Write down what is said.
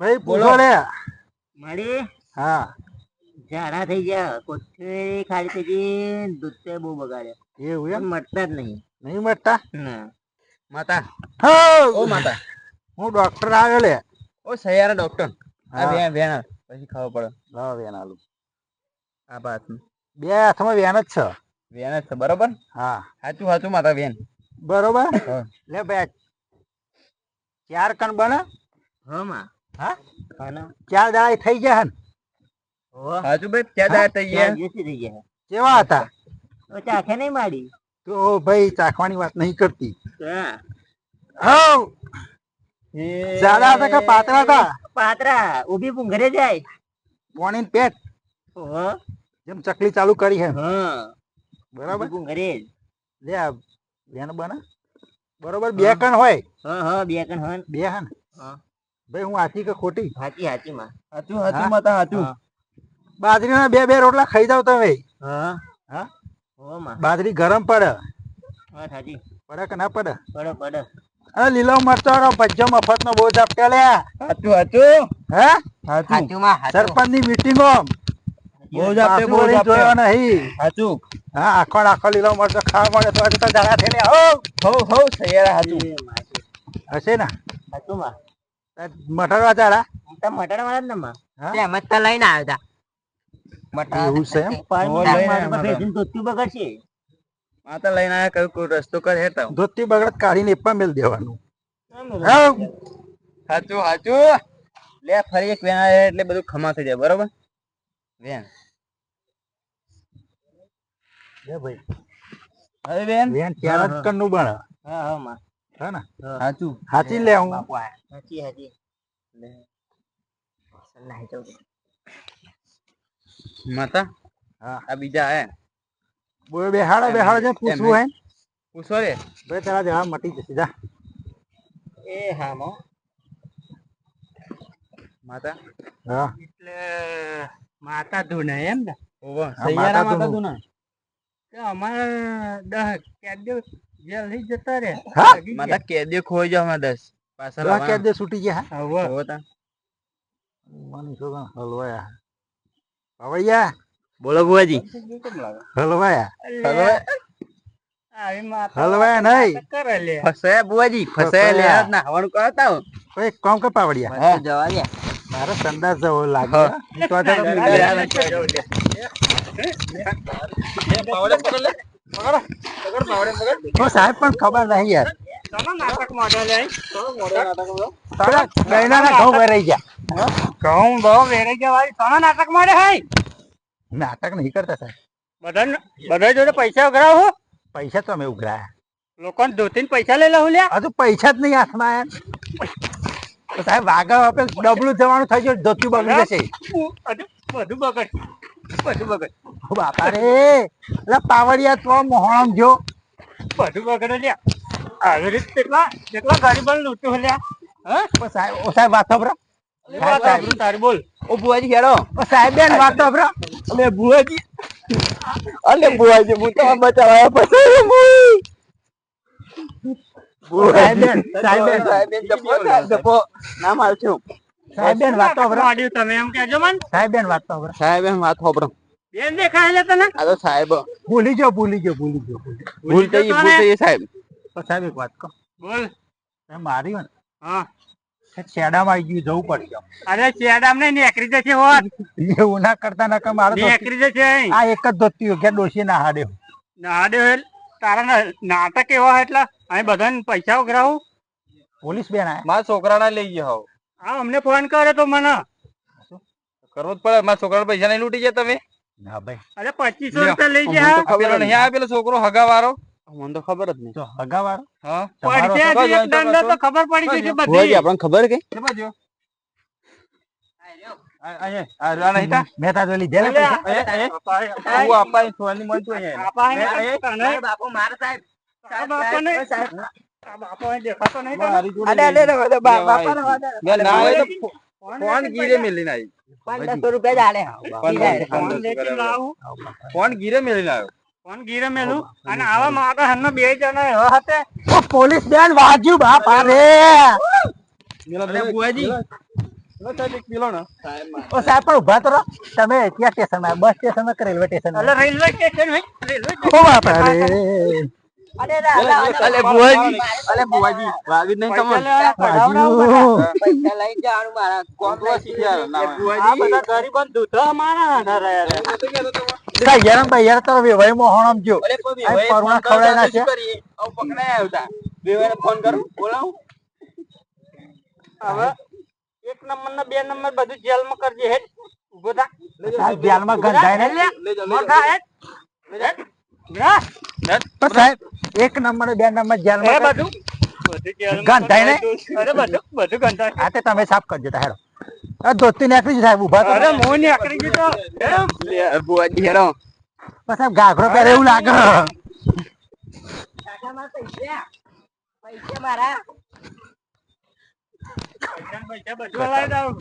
ભાઈ બોલો. રે મળી? હા. ઝાડા થઈ ગયા. કોઠે ખાલી થઈ ગઈ. દૂધ તે બહુ બગાડે એવું એમ? મટતા જ નહીં. નહીં મટતા ના. માતા. હા ઓ માતા. હું ડોક્ટર આવ્યો લે. ઓ સયારા ડોક્ટર. આ હા. વેણ વેણ. પછી ખબર પડે. લાવો વેન આલુ. આ બાત બે હાથમાં વેન જ છે. વેણ જ છે. બરોબર? હા. સાચું સાચું માતા વેણ. બરોબર? લે ભાઈ ચાર કણ બને? હમાં. હા? ખાના ચાર દાડા થઈ ગયા હન હો સાચું ભાઈ ચાર દાડ થઈ ગયા દિવસથી થઈ ગયા કેવા હતા? તો ચાખે નહીં માડી તો ભાઈ ચાખવાની વાત નહીં કરતી. હા. હા જાડા હતા કે પાતરા હતા? પાતરા ઊભી પૂંઘરે જાય. પોણી પેટ. હો જેમ ચકલી ચાલુ કરી હે. હા. બરાબર? પૂંઘરે લે આ વેન બને. બરોબર બે કણ હોય. હા હા બે કણ હન બે હન હા. ભાઈ હું હાચી કે ખોટી? હાચી હાચી માં હાચું હાચું માં માતા હાચું. બાજરીના બે બે રોટલા ખાઈ જાવ તમે. હા હા. માં બાજરી ગરમ પડે. હા હાચી પડે કે ના પડે? પડે પડે. અરે લીલો મરચો નો ભજ્જો મફત નો બહુ ઝપટે લે સાચું સાચું હે? સાચું હાચું માં સરપંચની મીટિંગો બહુ જ આપે બહુ આપે. જોયો નહીં. સાચું હા આખો ને આખો લીલો મરચો ખાવા મળે તો આજે તો ઝાડા થઈ હો. હો હો સૈયારા સાચું હશે ને? હાચું માં. મઠરવા ઝાડા? તો મટણ વાળા ને માં. હા? તે મત લઈને આવ્યા હતા. એવું છે એમ? પણ તો લઈને આયા કયું કોઈ રસ્તો કર હેતા ધોતી બગડત કાઢીને એપા મેલ દેવાનું. સાચું સાચું લે ફરી એક વેણ એટલે બધું ખમા થઈ જાય બરોબર? વેણ. ભાઈ. હવે જ હા હા. માં. હે ને? સાચું. લે હું. માતા? હા. આ બીજા આયા બોલ બેહાડા બેહાડા જે પૂછવું હોય પૂછો રે. ભાઈ તારા જવાબ મટી જશે જા. એ હા મો. માતા? હા. એટલે માતા ધૂને એમ ને? ઓવો સૈયારા માતા માતા ધૂનું. તું તો અમારે દસ કેદીઓ જેલ થઈ જતા રે હા? માતા કેદી ખોઈ જાવમાં દસ પાછળ દવા છૂટી ગયા હવે હોવો તા. હલવાયા બોલો નહીં ફસાયા બુઆજી ફસાયા લે ફસાયા. ના હવાનું કરતા હો તો એક પાવડિયા જવા મારે સંદાસ જવો લાગે તો સાહેબ પણ ખબર નહીં યાર નાટક મોડેલ ઘઉં નહીં કરતા સાહેબ બધા બધા જોડે પૈસા ઉઘરાવો પૈસા તો અમે ઉઘરાયા લોકોને ધોતીને પૈસા લઈ લઉં લ્યા હજુ પૈસા જ નહીં હાથમાં સાહેબ વાગા આપે ડબલું જવાનું થઈ ગયું ધોતી બગડી જશે બધું બગડ બધું બગડ બાપા રે! એટલે પાવડિયા તો મોહણમ જો. બધું બગડે લ્યા. આવી રીતે કેટલા કેટલા ગરીબો લૂંટ્યું લ્યા. હા? સાહેબ સાહેબ વાત સાંભળો. તારી બોલ. ઓ બુઆજી હેડો સાહેબ બેન વાત સાંભળો. અલે બુઆજી અલે બુઆજી હું તો બચાવવા પછી સાહેબ સાહેબ બેન સાહેબ બેન જપો સાહેબ જપો. નામ આવશું સાહેબ બેન વાત સાંભળો મોડ્યું તમે? એમ કહેજો મન. સાહેબ બેન વાત સાંભળો સાહેબ એમ વાત હોબળો બેન દેખાય લે તને. આ તો સાહેબ. ભૂલી ગયો ભૂલી ગયો ભૂલી ગયો ભૂલી ભૂલ થઈ ભૂલ થઈ સાહેબ. તો સાહેબ એક વાત કહો. બોલ. તમે મારી હોય હા. ને આવી ગયું જવું પડી અરે ચેડામ ને નેકરી જશે હોત. એવું ના કરતા ના કે મારો નેકરી જશે આ એક જ ધોતી કે ડોશી ના હાડે ના હેલ તારા ના- નાટક એવા હોય એટલે અહીં બધાને પૈસા ઉઘરાવું. પોલીસ બેન આયા. મારા છોકરાને લઈ ગયો હોવ. હા અમને ફોન કરે તો મને. કરવો જ પડે મારા છોકરાના પૈસા નહીં લૂટી જાય તમે? ના ભાઈ. અરે પચીસો રૂપિયા લઈ મને ખબર નહીં. આ પેલો છોકરો હગા વાળો મને તો ખબર જ નહીં. તો હા. પડશે તો પડી જશે બધી. આપણને ખબર કે? કેટલા જો બા- ફોન ગીરે પંદરસો રૂપિયા ફોન ગીરે ફોન ગીરે મેલું. અને આવા મારા જણા હતા. પોલીસ બેન વાજ્યું બાપ અરે બુઆજી ઊભા તો તમે ક્યાં સ્ટેશન બસ સ્ટેશન કે રેલવે સ્ટેશન રેલવે સ્ટેશન અલે બુઆજી અલે બુઆજી વાગી નહીં તમને? પૈસા લઈ જવાનું મારા કોમ આ બધા ગરીબો દૂધા મારા ના રહ્યા યાર ભાઈ યાર તારો વેવાઈ મોહણ જો. અલે કોઈ આ ભાઈ પરુણા ફોન ખવડાવી કરતા નાખે. શું કરીએ? આવું પકડાય આવતા. બેવાને ફોન કરું બોલાવું. હવે એક નંબર ને બે નંબર બધું જેલમાં કરજે હેડ. ઊભો થા. જેલમાં ગંધાય ને એક નંબર બે નંબર એ જેલમાં બધું. બધું ગંધાય ને? અરે બધું બધું ગંધાય. આ તે તમે સાફ કરજો તા હેડો. આ ધોતી નીકળી જ સાહેબ ઊભા તો અરે મોહની ગયો તો બુઆજી હેરો સાહેબ ગાઘરો પહેરે એવું લાગે. પૈસા. મારા. પૈસા બધું લાવી દઉં.